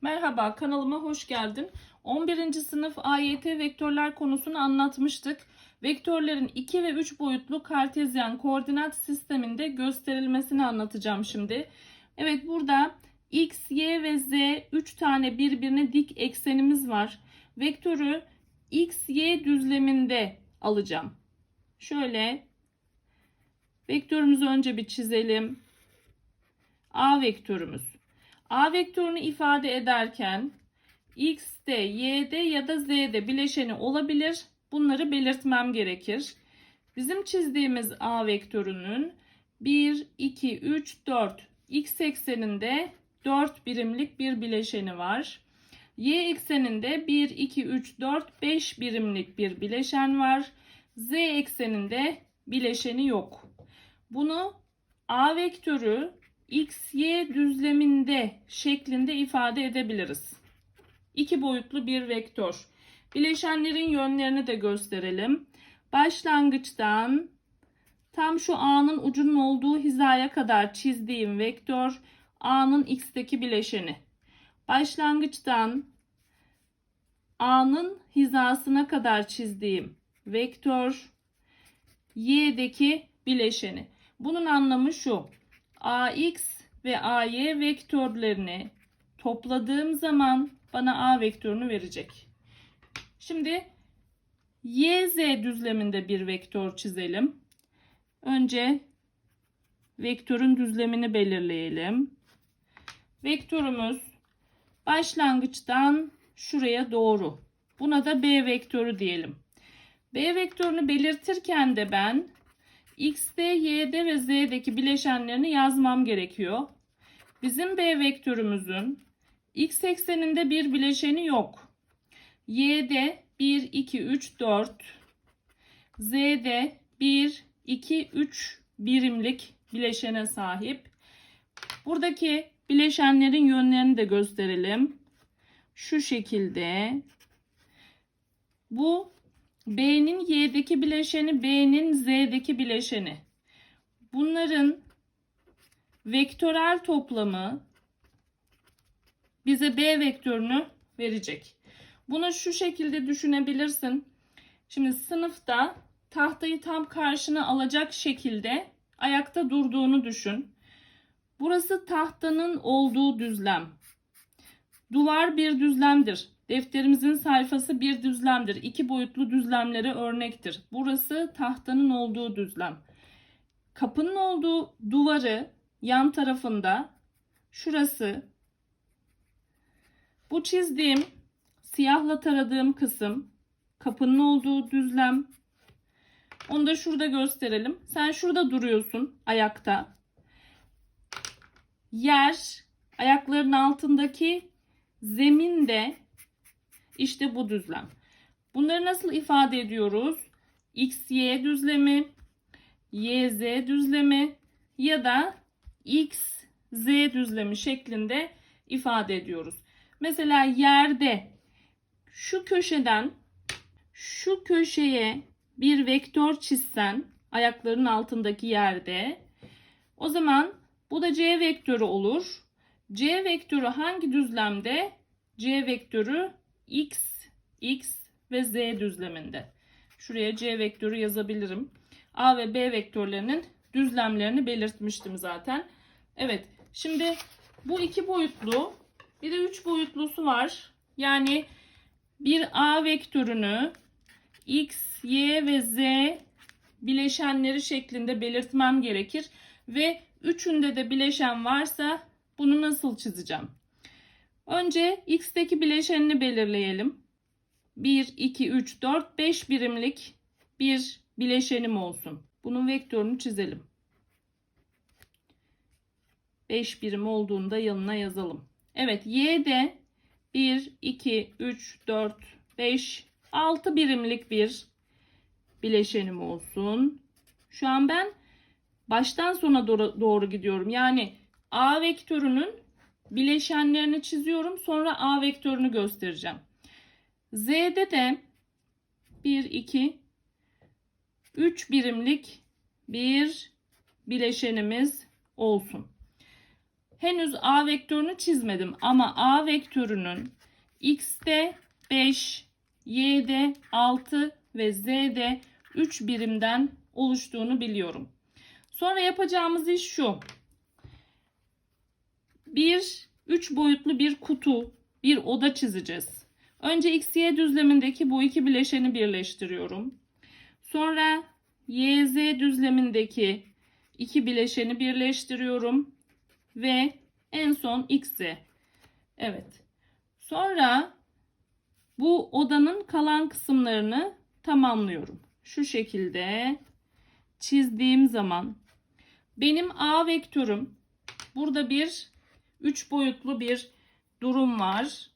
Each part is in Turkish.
Merhaba kanalıma hoş geldin. 11. sınıf AYT vektörler konusunu anlatmıştık. Vektörlerin 2 ve 3 boyutlu kartezyen koordinat sisteminde gösterilmesini anlatacağım şimdi. Evet burada x, y ve z 3 tane birbirine dik eksenimiz var. Vektörü x, y düzleminde alacağım. Şöyle vektörümüzü önce bir çizelim. A vektörümüz. A vektörünü ifade ederken x'de, y'de ya da z'de bileşeni olabilir. Bunları belirtmem gerekir. Bizim çizdiğimiz A vektörünün 1, 2, 3, 4 x ekseninde 4 birimlik bir bileşeni var. Y ekseninde 1, 2, 3, 4, 5 birimlik bir bileşen var. Z ekseninde bileşeni yok. Bunu A vektörü x, y düzleminde şeklinde ifade edebiliriz. İki boyutlu bir vektör. Bileşenlerin yönlerini de gösterelim. Başlangıçtan tam şu A'nın ucunun olduğu hizaya kadar çizdiğim vektör A'nın x'teki bileşeni. Başlangıçtan A'nın hizasına kadar çizdiğim vektör y'deki bileşeni. Bunun anlamı şu. AX ve AY vektörlerini topladığım zaman bana A vektörünü verecek. Şimdi YZ düzleminde bir vektör çizelim. Önce vektörün düzlemini belirleyelim. Vektörümüz başlangıçtan şuraya doğru. Buna da B vektörü diyelim. B vektörünü belirtirken de ben X'de, Y'de ve Z'deki bileşenlerini yazmam gerekiyor. Bizim B vektörümüzün X ekseninde bir bileşeni yok. Y'de 1, 2, 3, 4. Z'de 1, 2, 3 birimlik bileşene sahip. Buradaki bileşenlerin yönlerini de gösterelim. Şu şekilde. Bu B'nin Y'deki bileşeni, B'nin Z'deki bileşeni. Bunların vektörel toplamı bize B vektörünü verecek. Bunu şu şekilde düşünebilirsin. Şimdi sınıfta tahtayı tam karşına alacak şekilde ayakta durduğunu düşün. Burası tahtanın olduğu düzlem. Duvar bir düzlemdir. Defterimizin sayfası bir düzlemdir. İki boyutlu düzlemlere örnektir. Burası tahtanın olduğu düzlem. Kapının olduğu duvarı yan tarafında şurası bu çizdiğim siyahla taradığım kısım kapının olduğu düzlem. Onu da şurada gösterelim. Sen şurada duruyorsun ayakta. Yer ayakların altındaki zemin de işte bu düzlem. Bunları nasıl ifade ediyoruz? X, Y düzlemi, Y, Z düzlemi ya da X, Z düzlemi şeklinde ifade ediyoruz. Mesela yerde şu köşeden şu köşeye bir vektör çizsen ayakların altındaki yerde o zaman bu da C vektörü olur. C vektörü hangi düzlemde? C vektörü x, x ve z düzleminde. Şuraya c vektörü yazabilirim. A ve B vektörlerinin düzlemlerini belirtmiştim zaten. Evet şimdi bu iki boyutlu bir de üç boyutlusu var. Yani bir A vektörünü x, y ve z bileşenleri şeklinde belirtmem gerekir. Ve üçünde de bileşen varsa bunu nasıl çizeceğim? Önce x'teki bileşenini belirleyelim. 1, 2, 3, 4, 5 birimlik bir bileşenim olsun. Bunun vektörünü çizelim. 5 birim olduğunda yanına yazalım. Evet y'de 1, 2, 3, 4, 5, 6 birimlik bir bileşenim olsun. Şu an ben baştan sona doğru, doğru gidiyorum. Yani A vektörünün bileşenlerini çiziyorum. Sonra A vektörünü göstereceğim. Z'de de 1, 2, 3 birimlik bir bileşenimiz olsun. henüz A vektörünü çizmedim ama A vektörünün X'de 5, Y'de 6 ve Z'de 3 birimden oluştuğunu biliyorum. Sonra yapacağımız iş şu. Bir 3 boyutlu bir kutu, bir oda çizeceğiz. Önce x, y düzlemindeki bu iki bileşeni birleştiriyorum. Sonra y, z düzlemindeki iki bileşeni birleştiriyorum. Ve en son x, z. Evet. Sonra bu odanın kalan kısımlarını tamamlıyorum. Şu şekilde çizdiğim zaman benim a vektörüm burada bir 3 boyutlu bir durum var.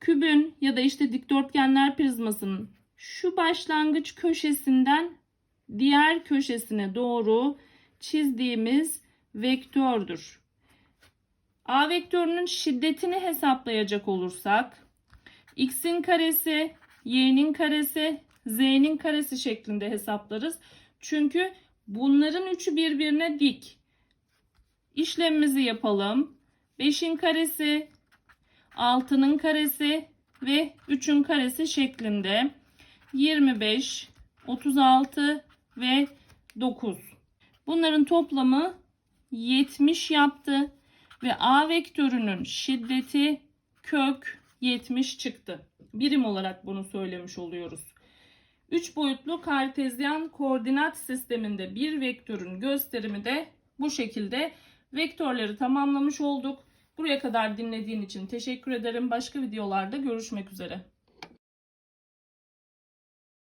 Kübün ya da işte dikdörtgenler prizmasının şu başlangıç köşesinden diğer köşesine doğru çizdiğimiz vektördür. A vektörünün şiddetini hesaplayacak olursak x'in karesi, y'nin karesi, z'nin karesi şeklinde hesaplarız. Çünkü bunların üçü birbirine dik. İşlemimizi yapalım. 5'in karesi, 6'nın karesi ve 3'ün karesi şeklinde 25, 36 ve 9. Bunların toplamı 70 yaptı ve A vektörünün şiddeti kök 70 çıktı. Birim olarak bunu söylemiş oluyoruz. 3 boyutlu kartezyen koordinat sisteminde bir vektörün gösterimi de bu şekilde. Vektörleri tamamlamış olduk. Buraya kadar dinlediğin için teşekkür ederim. Başka videolarda görüşmek üzere.